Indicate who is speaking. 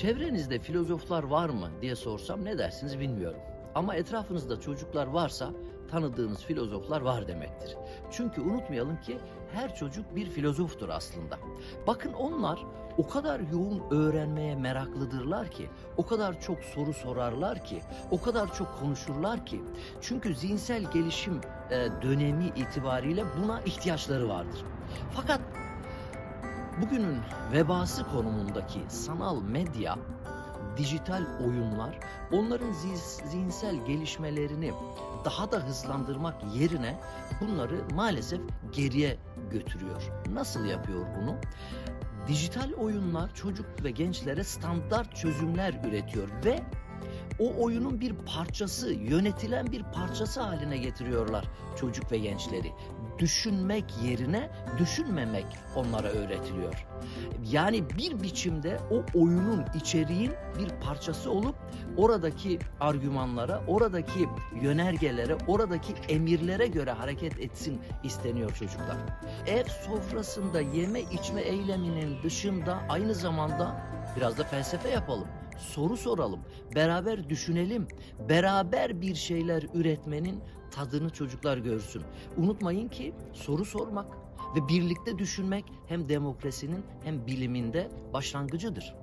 Speaker 1: Çevrenizde filozoflar var mı diye sorsam ne dersiniz bilmiyorum. Ama etrafınızda çocuklar varsa tanıdığınız filozoflar var demektir. Çünkü unutmayalım ki her çocuk bir filozoftur aslında. Bakın onlar o kadar yoğun öğrenmeye meraklıdırlar ki, o kadar çok soru sorarlar ki, o kadar çok konuşurlar ki. Çünkü zihinsel gelişim e, dönemi itibariyle buna ihtiyaçları vardır. Fakat bugünün vebası konumundaki sanal medya, dijital oyunlar onların zi- zihinsel gelişmelerini daha da hızlandırmak yerine bunları maalesef geriye götürüyor. Nasıl yapıyor bunu? Dijital oyunlar çocuk ve gençlere standart çözümler üretiyor ve o oyunun bir parçası, yönetilen bir parçası haline getiriyorlar çocuk ve gençleri. Düşünmek yerine düşünmemek onlara öğretiliyor. Yani bir biçimde o oyunun içeriğin bir parçası olup oradaki argümanlara, oradaki yönergelere, oradaki emirlere göre hareket etsin isteniyor çocuklar. Ev sofrasında yeme içme eyleminin dışında aynı zamanda biraz da felsefe yapalım. Soru soralım, beraber düşünelim, beraber bir şeyler üretmenin tadını çocuklar görsün. Unutmayın ki soru sormak ve birlikte düşünmek hem demokrasinin hem biliminde başlangıcıdır.